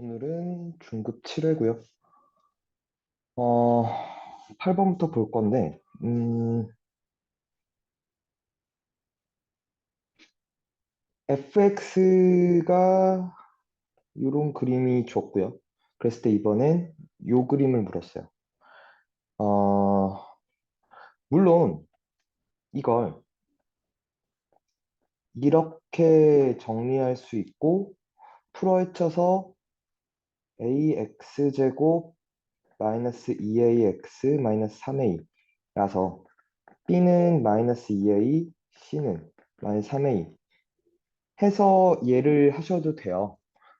오늘은 중급 7회고요. 어, 8번부터 볼 건데, 음, fx가 이런 그림이 줬고요. 그랬을 때 이번엔 요 그림을 물었어요. 어, 물론 이걸 이렇게 정리할 수 있고 풀어헤쳐서 ax제곱 마이너스 2ax 마이너스 3a 라서 b는 마이너스 2a, c는 마이너스 3a 해서 얘를 하셔도 돼요.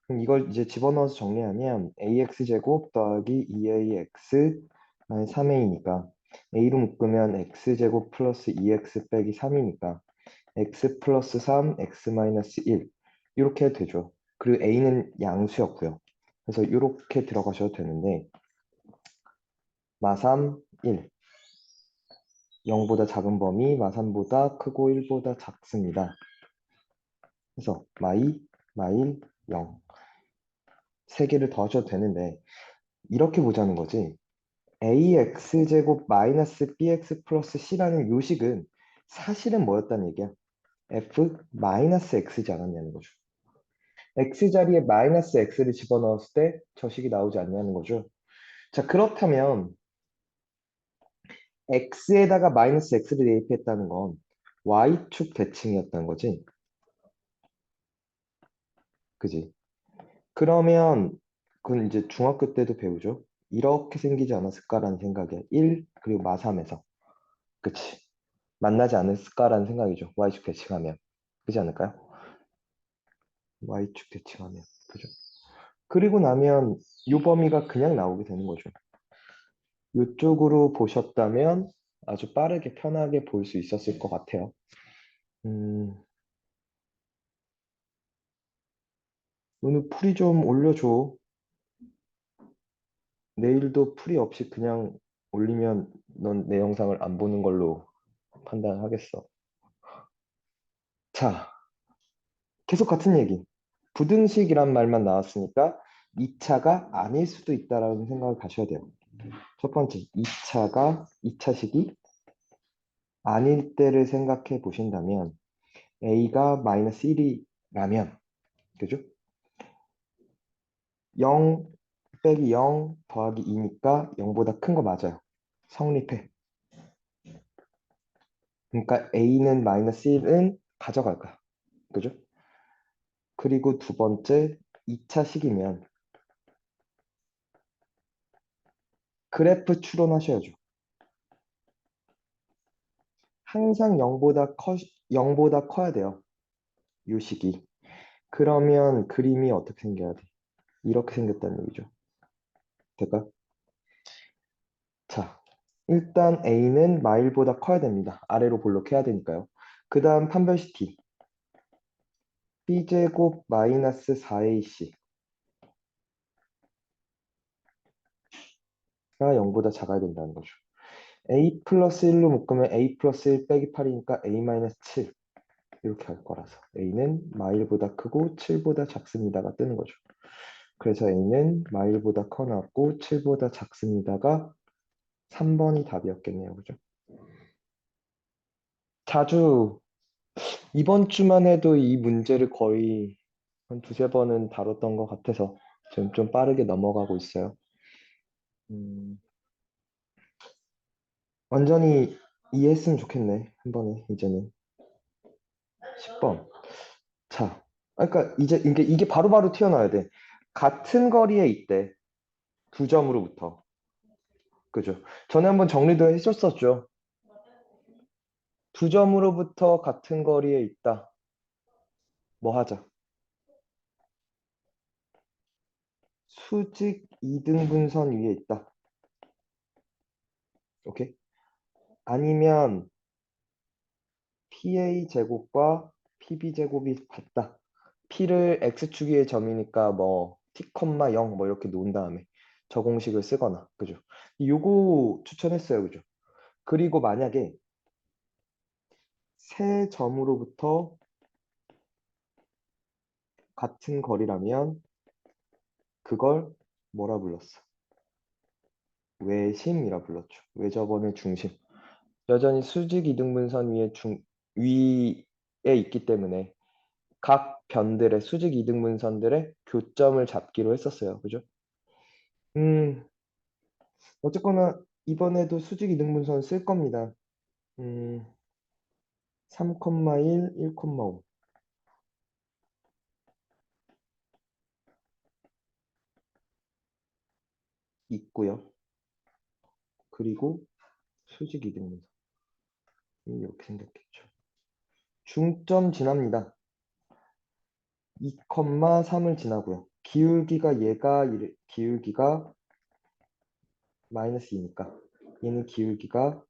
그럼 이걸 이제 집어넣어서 정리하면 ax제곱 더하기 2ax 마이너스 3a니까 a로 묶으면 x제곱 플러스 2x 빼기 3이니까 x 플러스 3, x 마이너스 1 이렇게 되죠. 그리고 a는 양수였고요. 그래서 이렇게 들어가셔도 되는데 마3 1 0보다 작은 범위 마3보다 크고 1보다 작습니다. 그래서 마이, 마일, 0. 세 개를 더하셔도 되는데 이렇게 보자는 거지. ax제곱 마이너스 bx 플러스 c라는 요식은 사실은 뭐였다는 얘기야? f 마이너스 x지 않았냐는 거죠. X 자리에 마이너스 x를 집어넣었을 때 저식이 나오지 않냐는 거죠. 자 그렇다면 x에다가 마이너스 x를 대입했다는 건 y축 대칭이었다는 거지. 그지? 그러면 그건 이제 중학교 때도 배우죠. 이렇게 생기지 않았을까라는 생각이야. 1 그리고 마3에서. 그치? 만나지 않았을까라는 생각이죠. y축 대칭하면. 그지 않을까요? Y축 대칭하면. 그죠? 그리고 나면 이 범위가 그냥 나오게 되는 거죠. 이쪽으로 보셨다면 아주 빠르게 편하게 볼 수 있었을 것 같아요. 음, 오늘 풀이 좀 올려줘. 내일도 풀이 없이 그냥 올리면 넌 내 영상을 안 보는 걸로 판단하겠어. 자, 계속 같은 얘기. 부등식이란 말만 나왔으니까 2차가 아닐 수도 있다라는 생각을 가셔야 돼요. 첫 번째, 2차가 2차식이 아닐 때를 생각해 보신다면 a가 마이너스 1이라면 그죠? 0 빼기 0 더하기 2니까 0보다 큰 거 맞아요. 성립해. 그러니까 a는 마이너스 1은 가져갈 거야. 그죠? 그리고 두 번째 2차식이면 그래프 추론하셔야죠. 항상 0보다 커 0보다 커야 돼요. 요 식이. 그러면 그림이 어떻게 생겨야 돼? 이렇게 생겼다는 얘기죠. 될까요? 자, 일단 A는 마일보다 커야 됩니다. 아래로 볼록해야 되니까요. 그 다음 판별식 T. B제곱 마이너스 4AC. 가 0보다 작아야 된다는 거죠. A 플러스 1로 묶으면 A 플러스 1 빼기 8이니까 A 마이너스 7 이렇게 할 거라서 A는 마일보다 크고 7보다 작습니다가 뜨는 거죠. 그래서 A는 마일보다 커 나왔고 7보다 작습니다가 3번이 답이었겠네요. 그죠? 자주 이번 주만 해도 이 문제를 거의 한 두세 번은 다뤘던 것 같아서 지금 좀 빠르게 넘어가고 있어요. 음, 완전히 이해했으면 좋겠네. 한 번에 이제는 10번. 자, 그러니까 이제 이게 이게 바로바로 튀어나와야 돼. 같은 거리에 있대. 두 점으로부터. 그죠? 전에 한번 정리도 했었었죠. 두 점으로부터 같은 거리에 있다. 뭐 하자? 수직 2등분선 위에 있다. 오케이? 아니면 PA 제곱과 PB 제곱이 같다. P를 X축의 점이니까 뭐 T, 0 뭐 이렇게 놓은 다음에 저 공식을 쓰거나 그죠? 요거 추천했어요. 그죠? 그리고 만약에 세 점으로부터 같은 거리라면 그걸 뭐라 불렀어? 외심이라 불렀죠. 외접원의 중심. 여전히 수직 이등분선 위에 중 위에 있기 때문에 각 변들의 수직 이등분선들의 교점을 잡기로 했었어요. 그죠? 음, 어쨌거나 이번에도 수직 이등분선 쓸 겁니다. 음, 3,1, 1,5. 있고요. 그리고 수직 이등분선. 이렇게 생겼겠죠. 중점 지납니다. 2,3을 지나고요. 기울기가 얘가 기울기가 마이너스 2니까 얘는 기울기가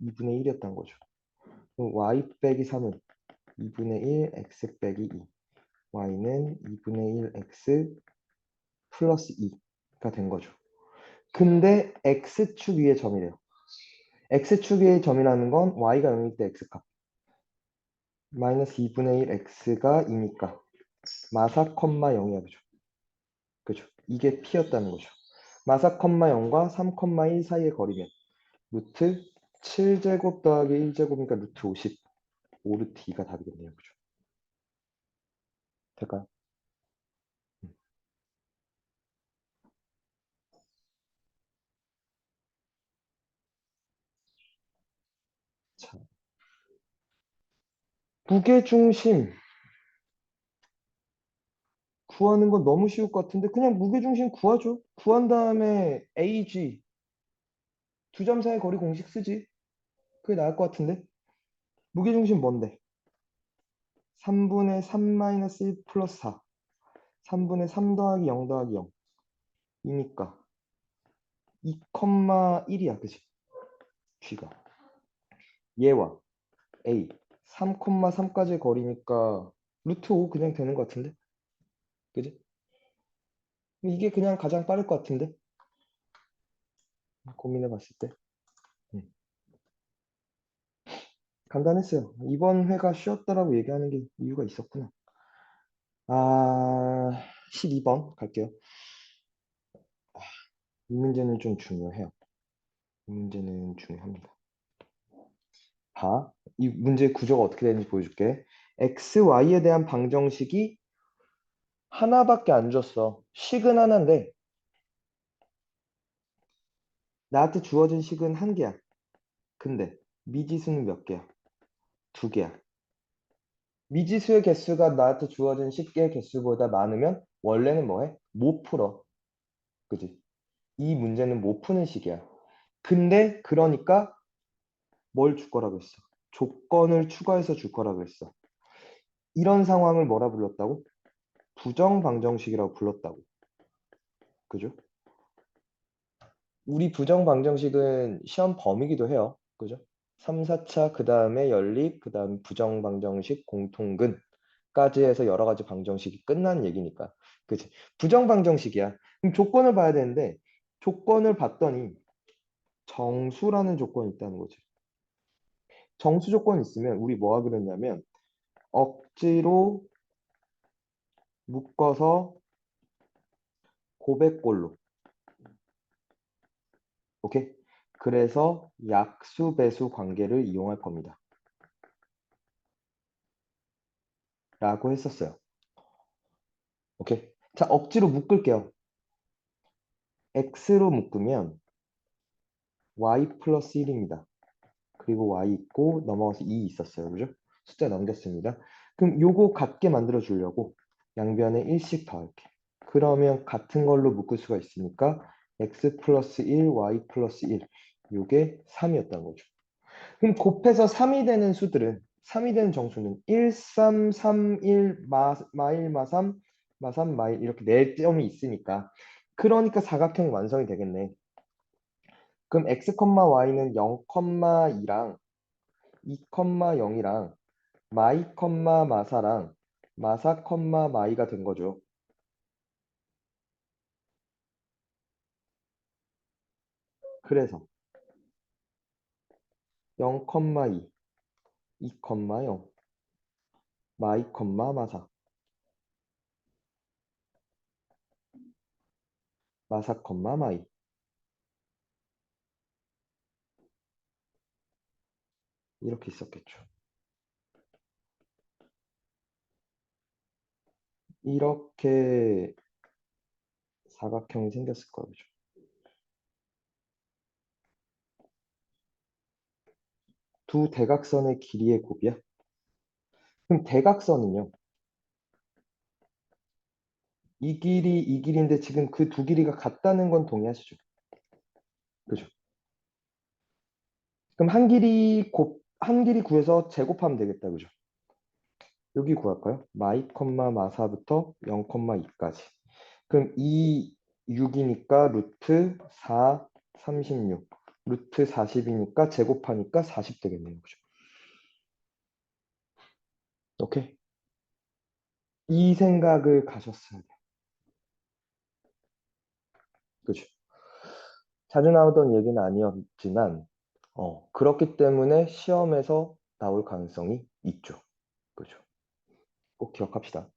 2분의 1이었던 거죠. 그럼 y 빼기 3은 2분의 1 x 빼기 2 y는 2분의 1 x 플러스 2가 된 거죠. 근데 x축 위의 점이래요. x축 위의 점이라는 건 y가 0일 때 x값 마이너스 2분의 1 x가 2니까 마사 컴마 0이야 그죠? 그죠? 이게 p였다는 거죠. 마사 컴마 0과 3 컴마 1 사이의 거리면 루트 7제곱 더하기 1제곱이니까 루트 50 5루트 2가 답이겠네요. 그죠? 될까요? 음. 자, 무게중심 구하는 건 너무 쉬울 것 같은데 그냥 무게중심 구하죠. 구한 다음에 AG 두 점 사이 거리 공식 쓰지. 그게 나을 것 같은데. 무게중심 뭔데? 3분의 3 마이너스 1 플러스 4. 3분의 3 더하기 0 더하기 0. 이니까 2,1이야. 그치? G가. 얘와 A 3,3까지의 거리니까 루트 5 그냥 되는 것 같은데? 그지? 이게 그냥 가장 빠를 것 같은데? 고민해 봤을 때. 음. 간단했어요. 이번 회가 쉬었다라고 얘기하는 게 이유가 있었구나. 아, 12번 갈게요. 아, 이 문제는 좀 중요해요. 이 문제는 중요합니다. 봐. 이 문제의 구조가 어떻게 되는지 보여줄게. x, y에 대한 방정식이 하나밖에 안 줬어. 식은 하나인데 나한테 주어진 식은 한 개야. 근데 미지수는 몇 개야? 두 개야. 미지수의 개수가 나한테 주어진 식의 개수보다 많으면 원래는 뭐해? 못 풀어. 그지? 이 문제는 못 푸는 식이야. 근데 그러니까 뭘 줄 거라고 했어? 조건을 추가해서 줄 거라고 했어. 이런 상황을 뭐라 불렀다고? 부정방정식이라고 불렀다고. 그죠? 우리 부정방정식은 시험 범위기도 해요. 그죠? 3, 4차 그 다음에 연립, 그 다음 부정 방정식, 공통근까지 해서 여러 가지 방정식이 끝난 얘기니까. 그치? 부정 방정식이야. 그럼 조건을 봐야 되는데 조건을 봤더니 정수라는 조건이 있다는 거지. 정수 조건이 있으면 우리 뭐 하기로 했냐면 억지로 묶어서 고백골로 오케이? 그래서 약수 배수 관계를 이용할 겁니다. 라고 했었어요. 오케이? 자, 억지로 묶을게요. x로 묶으면 y 플러스 1입니다. 그리고 y 있고 넘어가서 2 있었어요. 그죠? 숫자 넘겼습니다. 그럼 요거 같게 만들어 주려고 양변에 1씩 더할게. 그러면 같은 걸로 묶을 수가 있으니까 x 플러스 1, y 플러스 1 요게 3이었던 거죠. 그럼 곱해서 3이 되는 수들은 3이 되는 정수는 1, 3, 3, 1, 마, 마 1, 마 3, 마 3, 마 1 이렇게 4점이 있으니까 그러니까 사각형이 완성이 되겠네. 그럼 x, y는 0,2랑 2,0이랑 마이, 마사랑 마사, 마이가 된 거죠. 그래서 0,2, 2,0, 마이, 마사 마사 컴마 마이 이렇게 있었겠죠. 이렇게 사각형이 생겼을. 그죠? 두 대각선의 길이의 곱이야? 그럼 대각선은요? 이 길이 이 길인데 지금 그 두 길이가 같다는 건 동의하시죠? 그죠? 그럼 한 길이 곱, 한 길이 구해서 제곱하면 되겠다. 그죠? 여기 구할까요? 마이 컴마 마사부터 0 컴마 2까지. 그럼 이 6이니까 루트 4, 36. 루트 40이니까 제곱하니까 40 되겠네요. 그죠? 오케이. 이 생각을 가셨어야 돼요. 그죠? 자주 나오던 얘기는 아니었지만, 어, 그렇기 때문에 시험에서 나올 가능성이 있죠. 그죠? 꼭 기억합시다.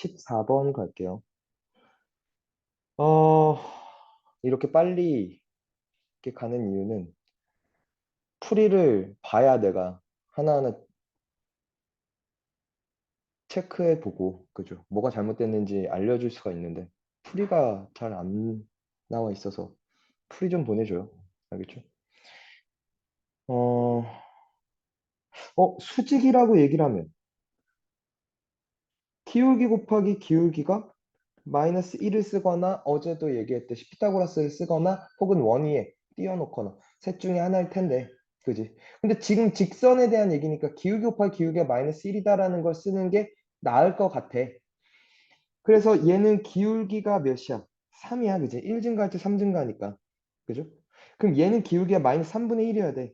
14번 갈게요. 어, 이렇게 빨리 이렇게 가는 이유는 풀이를 봐야 내가 하나하나 체크해 보고, 그죠? 뭐가 잘못됐는지 알려줄 수가 있는데, 풀이가 잘 안 나와 있어서 풀이 좀 보내줘요. 알겠죠? 어, 어, 수직이라고 얘기를 하면, 기울기 곱하기 기울기가 마이너스 1을 쓰거나 어제도 얘기했듯이 피타고라스를 쓰거나 혹은 원위에 띄워놓거나 셋 중에 하나일 텐데 그지? 근데 지금 직선에 대한 얘기니까 기울기 곱하기 기울기가 마이너스 1이다라는 걸 쓰는 게 나을 것 같아. 그래서 얘는 기울기가 몇이야? 3이야 그지? 1 증가할 때 3 증가하니까 그죠? 그럼 얘는 기울기가 마이너스 3분의 1이어야 돼.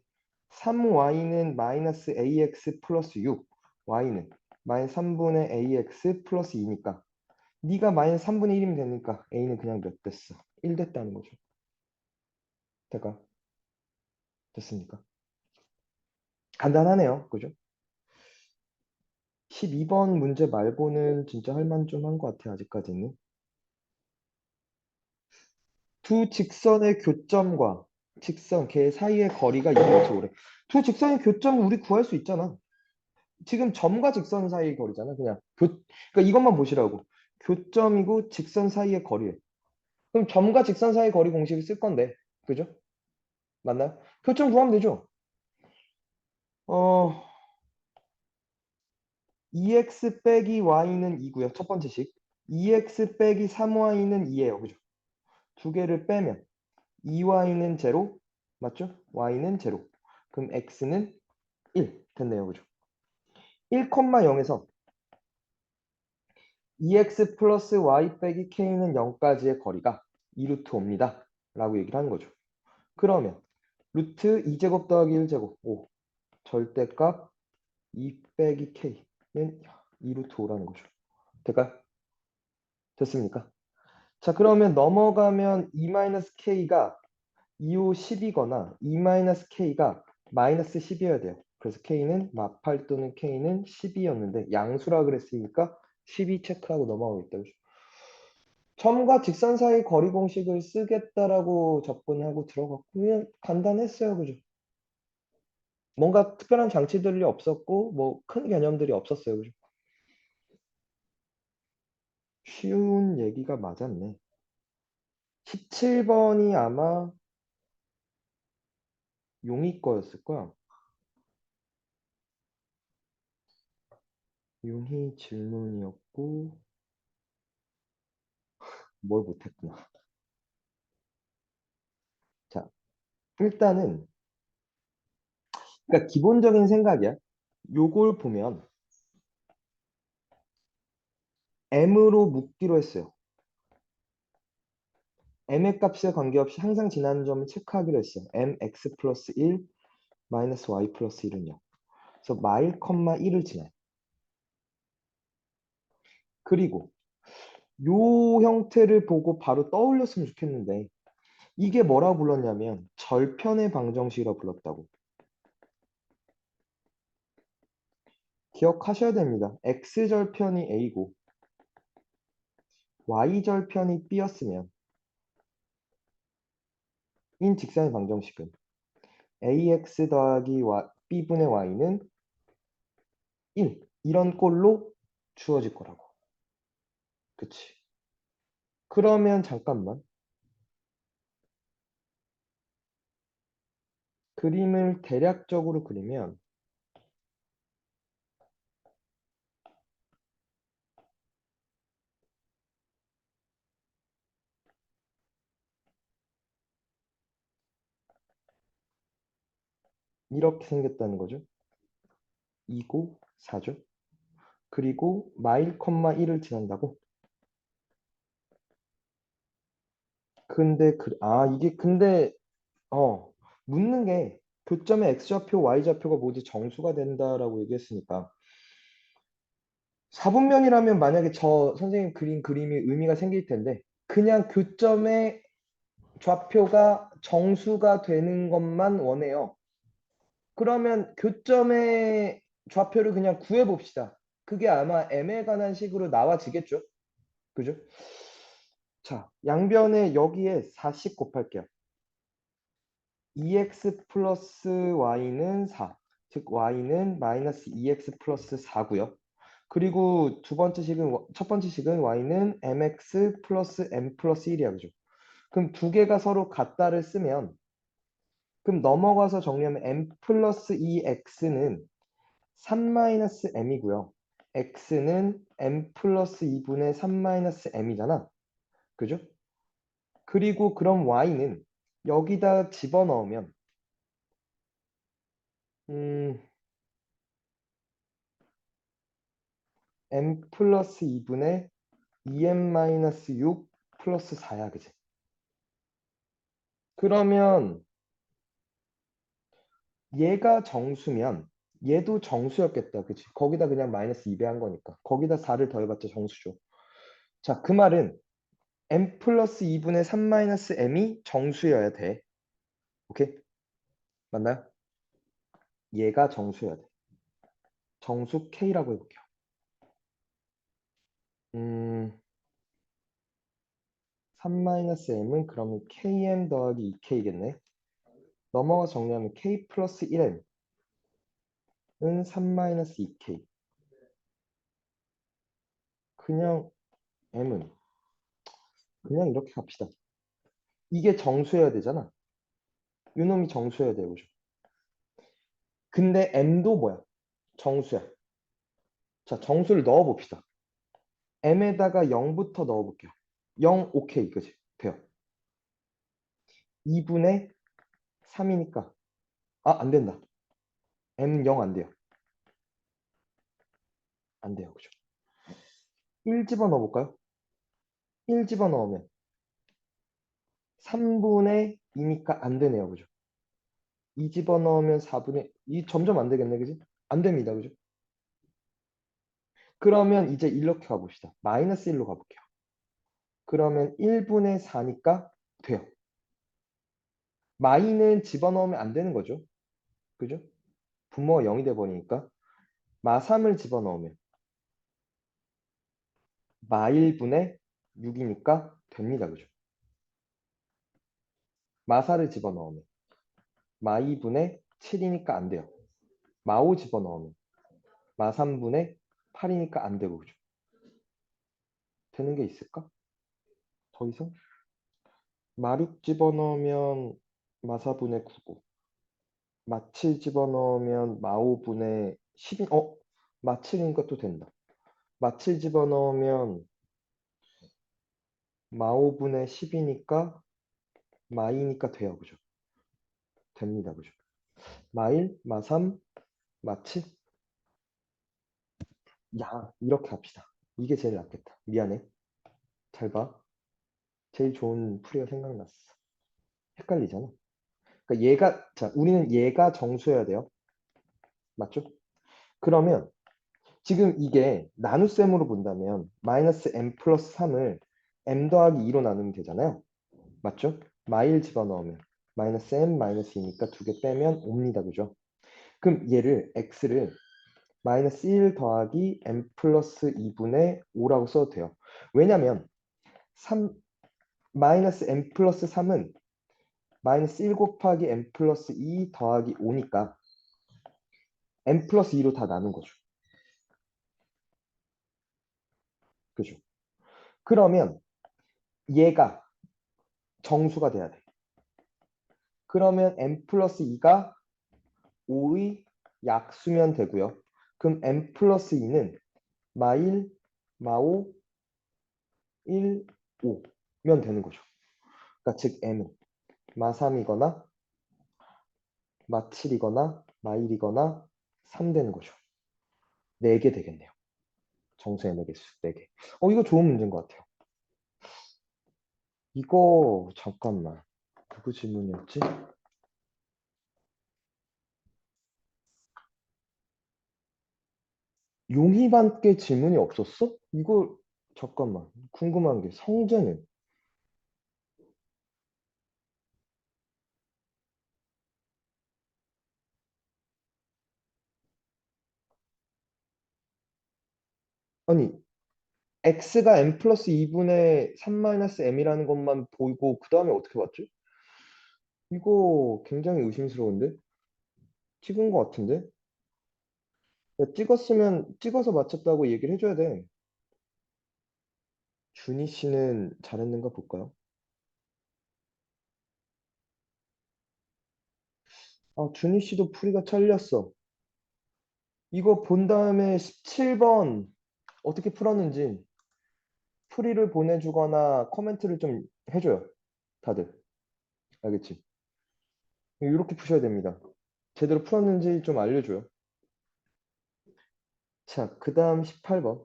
3y는 마이너스 ax 플러스 6 y는 마이너스 3분의 ax 플러스 2니까 네가 마이너스 3분의 1이면 되니까 a는 그냥 몇 됐어? 1 됐다는 거죠. 될까? 됐습니까? 간단하네요. 그죠? 12번 문제 말고는 진짜 할 만 좀 한 것 같아, 아직까지는. 두 직선의 교점과 직선, 걔 사이의 거리가 2m래. 두 직선의 교점을 우리 구할 수 있잖아. 지금 점과 직선 사이의 거리잖아. 그냥 교, 그러니까 이것만 보시라고. 교점이고 직선 사이의 거리에. 그럼 점과 직선 사이의 거리 공식을 쓸 건데, 그죠? 맞나요? 교점 구하면 되죠. 어, 2x 빼기 y는 2고요. 첫 번째 식. 2x 빼기 3y는 2예요. 그죠? 두 개를 빼면 2y는 0, 맞죠? y는 0. 그럼 x는 1 됐네요. 그죠? 1,0에서 2x 플러스 y 빼기 k는 0까지의 거리가 2루트 5입니다. 라고 얘기를 하는 거죠. 그러면 루트 2제곱 더하기 1제곱 5 절대값 2 빼기 k는 2루트 5라는 거죠. 될까요? 됐습니까? 자 그러면 넘어가면 2-k가 2호 10이거나 2-k가 마이너스 10이어야 돼요. 그래서 k는 마팔 또는 k는 10이었는데 양수라 그랬으니까 12 체크하고 넘어가겠다. 그죠? 점과 직선 사이 거리 공식을 쓰겠다라고 접근하고 들어갔고 그냥 간단했어요. 그죠? 뭔가 특별한 장치들이 없었고 뭐 큰 개념들이 없었어요. 그죠? 쉬운 얘기가 맞았네. 17번이 아마 용이 거였을 거야. 용희 질문이었고 뭘 못했구나. 자, 일단은 그러니까 기본적인 생각이야. 요걸 보면 m으로 묶기로 했어요. m의 값에 관계없이 항상 지나는 점을 체크하기로 했어요. mx 플러스 1 마이너스 y 플러스 1은요. 그래서 마일 컴마 1을 지나요. 그리고 요 형태를 보고 바로 떠올렸으면 좋겠는데 이게 뭐라고 불렀냐면 절편의 방정식이라고 불렀다고. 기억하셔야 됩니다. x절편이 a고 y절편이 b였으면 인 직선의 방정식은 ax 더하기 b분의 y는 1 이런 꼴로 주어질 거라고. 그치? 그러면 잠깐만. 그림을 대략적으로 그리면 이렇게 생겼다는 거죠. 2고 4죠. 그리고 마일 컴마 1을 지난다고? 근데 그, 아 이게 근데 어 묻는 게 교점의 x좌표, y좌표가 모두 정수가 된다라고 얘기했으니까 4분면이라면 만약에 저 선생님 그린 그림이 의미가 생길 텐데 그냥 교점의 좌표가 정수가 되는 것만 원해요. 그러면 교점의 좌표를 그냥 구해 봅시다. 그게 아마 m에 관한 식으로 나와지겠죠? 그죠? 자, 양변에 여기에 4씩 곱할게요. 2x 플러스 y는 4. 즉 y는 마이너스 2x 플러스 4고요. 그리고 두 번째 식은 첫 번째 식은 y는 mx 플러스 m 플러스 1이야. 그죠? 그럼 두 개가 서로 같다를 쓰면 그럼 넘어가서 정리하면 m 플러스 2x는 3 마이너스 m이고요. x는 m 플러스 2분의 3 마이너스 m이잖아. 그죠? 그리고 그럼 y는 여기다 집어넣으면 음, m 플러스 2분의 2m 마이너스 6 플러스 4야, 그지? 그러면 얘가 정수면 얘도 정수였겠다, 그치? 거기다 그냥 마이너스 2배 한 거니까. 거기다 4를 더해봤자 정수죠. 자, 그 말은 m 플러스 2분의 3 마이너스 m이 정수여야 돼. 오케이? 맞나요? 얘가 정수여야 돼. 정수 K라고 해볼게요. 음, 3 마이너스 m은 그러면 km 더하기 2k겠네. 넘어가 정리하면 k 플러스 1m은 3 마이너스 2k. 그냥 m은 그냥 이렇게 갑시다. 이게 정수여야 되잖아. 요놈이 정수여야 되고. 근데 m도 뭐야? 정수야. 자, 정수를 넣어 봅시다. m에다가 0부터 넣어 볼게요. 0 오케이. 그지? 돼요. 2분의 3이니까 아, 안 된다. m 0 안 돼요. 안 돼요. 그죠? 1 집어넣어 볼까요? 1 집어넣으면 3분의 2니까 안 되네요. 그죠? 2 집어넣으면 4분의 2 점점 안 되겠네. 그지? 안 됩니다. 그죠? 그러면 이제 이렇게 가봅시다. 마이너스 1로 가볼게요. 그러면 1분의 4니까 돼요. 마이는 집어넣으면 안 되는 거죠. 그죠? 분모가 0이 돼버리니까 마 3을 집어넣으면 마 1분의 6이니까 됩니다. 그죠? 마4를 집어넣으면 마2분의 7이니까 안 돼요. 마5 집어넣으면 마3분의 8이니까 안 되고 그죠? 되는 게 있을까? 더 이상? 마6 집어넣으면 마4분의 9고 마7 집어넣으면 마5분의 10이 어? 마7이니까 또 된다. 마7 집어넣으면 마5분의 10이니까 마2니까 돼요. 그죠? 됩니다. 그죠? 마1, 마3, 마7 야, 이렇게 합시다. 이게 제일 낫겠다. 미안해. 잘 봐. 제일 좋은 풀이가 생각났어. 헷갈리잖아. 그러니까 얘가 자, 우리는 얘가 정수여야 돼요. 맞죠? 그러면 지금 이게 나눗셈으로 본다면 마이너스 m 플러스 3을 m 더하기 2로 나누면 되잖아요. 맞죠? 마일 집어넣으면 마이너스 m 마이너스 2니까 두 개 빼면 옵니다. 그죠? 그럼 얘를 x를 마이너스 1 더하기 n 플러스 2분의 5라고 써도 돼요. 왜냐면 3 마이너스 n 플러스 3은 마이너스 1 곱하기 n 플러스 2 더하기 5니까 n 플러스 2로 다 나눈 거죠. 그죠? 그러면 얘가 정수가 돼야 돼. 그러면 n 플러스 2가 5의 약수면 되고요. 그럼 n 플러스 2는 마1, 마5, 1, 5면 되는 거죠. 그러니까 즉 m은 마3이거나 마7이거나 마1이거나 3 되는 거죠. 4개 되겠네요. 정수의 4개 수 4개. 어 이거 좋은 문제인 것 같아요. 이거 잠깐만. 누구 질문이었지? 용희반께 질문이 없었어? 이거 잠깐만 궁금한 게 성재는 아니 x가 n 플러스 2분의 3 마이너스 m이라는 것만 보이고 그 다음에 어떻게 봤지? 이거 굉장히 의심스러운데? 찍은 것 같은데? 야, 찍었으면 찍어서 맞췄다고 얘기를 해줘야 돼. 준희 씨는 잘했는가 볼까요? 아, 준희 씨도 풀이가 잘렸어. 이거 본 다음에 17번 어떻게 풀었는지 풀이를 보내주거나 코멘트를 좀 해줘요. 다들. 알겠지? 이렇게 푸셔야 됩니다. 제대로 풀었는지 좀 알려줘요. 자, 그 다음 18번.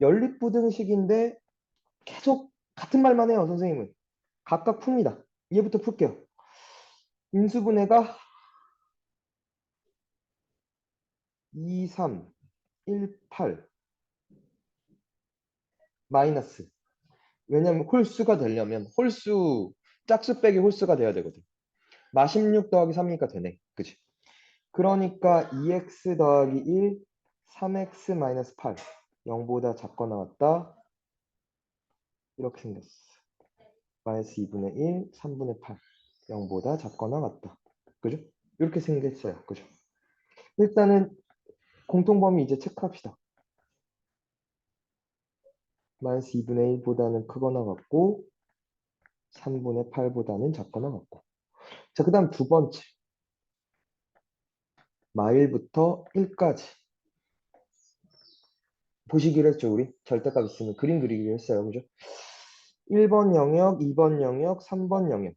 연립부등식인데 계속 같은 말만 해요, 선생님은. 각각 풉니다. 얘부터 풀게요. 인수분해가 2, 3, 1, 8 마이너스. 왜냐면 홀수가 되려면 홀수 짝수 빼기 홀수가 돼야 되거든. 마 16 더하기 3이니까 되네. 그치? 그러니까 2x 더하기 1 3x 마이너스 8 0보다 작거나 같다. 이렇게 생겼어. 마이너스 2분의 1 3분의 8 0보다 작거나 같다. 그죠? 이렇게 생겼어요. 그죠? 일단은 공통범위 이제 체크합시다. 마이너스 2분의 1보다는 크거나 같고 3분의 8보다는 작거나 같고 자, 그 다음 두 번째 마일부터 1까지 보시기로 했죠, 우리? 절대값 있으면 그림 그리기로 했어요, 그죠? 1번 영역, 2번 영역, 3번 영역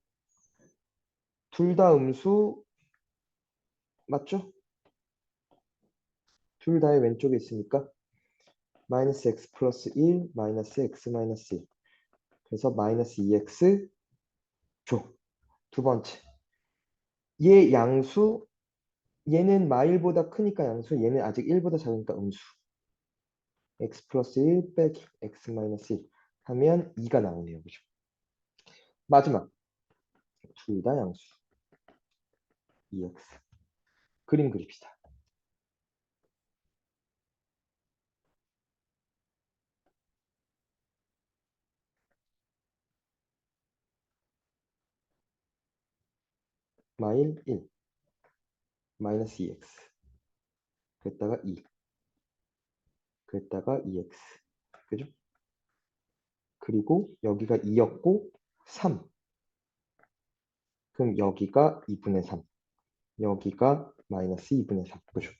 둘 다 음수 맞죠? 둘 다의 왼쪽에 있으니까 마이너스 x 플러스 1 마이너스 x 마이너스 1 그래서 마이너스 2x 조. 두 번째. 얘 양수 얘는 마일보다 크니까 양수 얘는 아직 1보다 작으니까 음수. x 플러스 1 빼기 x 마이너스 1 하면 2가 나오네요. 그죠? 마지막. 둘 다 양수. 2x 그림 그립시다 마일 1 마이너스 2x 그랬다가 2 그랬다가 2x 그죠? 그리고 여기가 2였고 3 그럼 여기가 2분의 3 여기가 마이너스 2분의 3 그죠?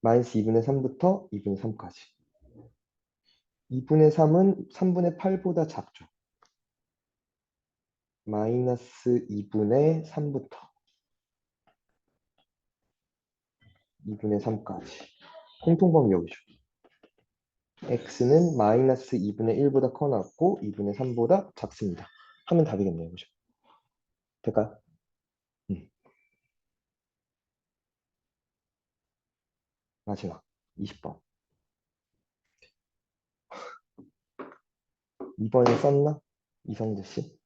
마이너스 2분의 3부터 2분의 3까지. 2분의 3은 3분의 8보다 작죠 마이너스 2분의 3부터 2분의 3까지 공통범위 여기죠. x는 마이너스 2분의 1보다 커 났고 2분의 3보다 작습니다. 하면 답이겠네요. 그죠? 될까요? 음. 마지막 20번 2번에 썼나? 이성재 씨?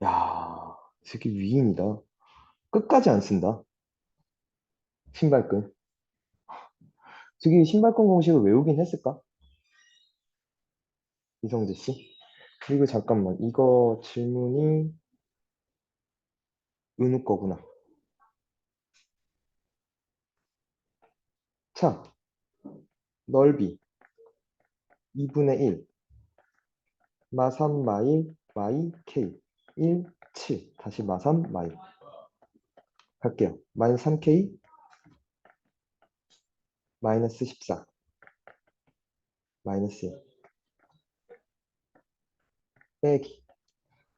이 새끼 위인이다. 끝까지 안 쓴다. 신발끈. 저기 신발끈 공식을 외우긴 했을까? 이성재 씨. 그리고 잠깐만, 이거 질문이 은우 거구나. 자, 넓이 2분의 1 마삼 마일 y k 1 7 다시 마삼 마일. 갈게요. 마이너스 3k 마이너스 14 마이너스 1 빼기.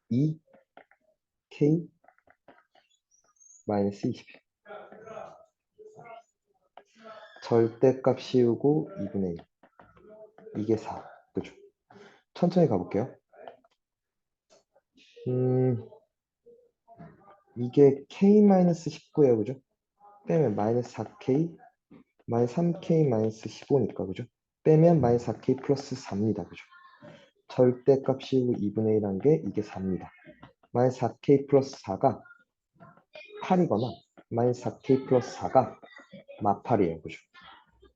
2 k 마이너스 20 절대값 씌우고 2분의 1 이게 4 그죠? 천천히 가볼게요. 음, 이게 k-19예요, 그죠? 빼면 마이너스 4k, 마이너스 3k 마이너스 15니까, 그죠? 빼면 마이너스 4k 플러스 4입니다, 그죠? 절대값 씌우고 2분의 1한 게 이게 4입니다. 마이너스 4k 플러스 4가 8이거나 마이너스 4k 플러스 4가 마팔이에요, 그죠?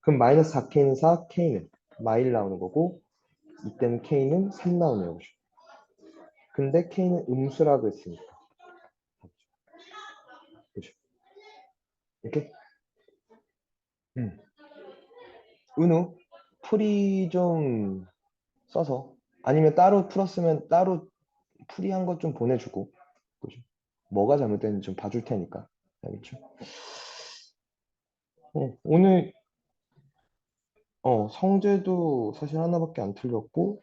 그럼 마이너스 4k는 4, k는 마일 나오는 거고 이때는 k는 3 나오네요, 그죠? 근데 k는 음수라고 했으니까? 이렇게 음. 은우 풀이 좀 써서 아니면 따로 풀었으면 따로 풀이한 것 좀 보내주고 그죠? 뭐가 잘못됐는지 좀 봐줄 테니까 알겠죠? 어, 오늘 어 성재도 사실 하나밖에 안 틀렸고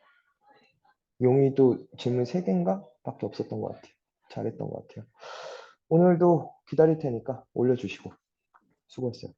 용의도 질문 3개인가? 밖에 없었던 것 같아요. 잘했던 것 같아요. 오늘도 기다릴 테니까 올려주시고 수고했어요.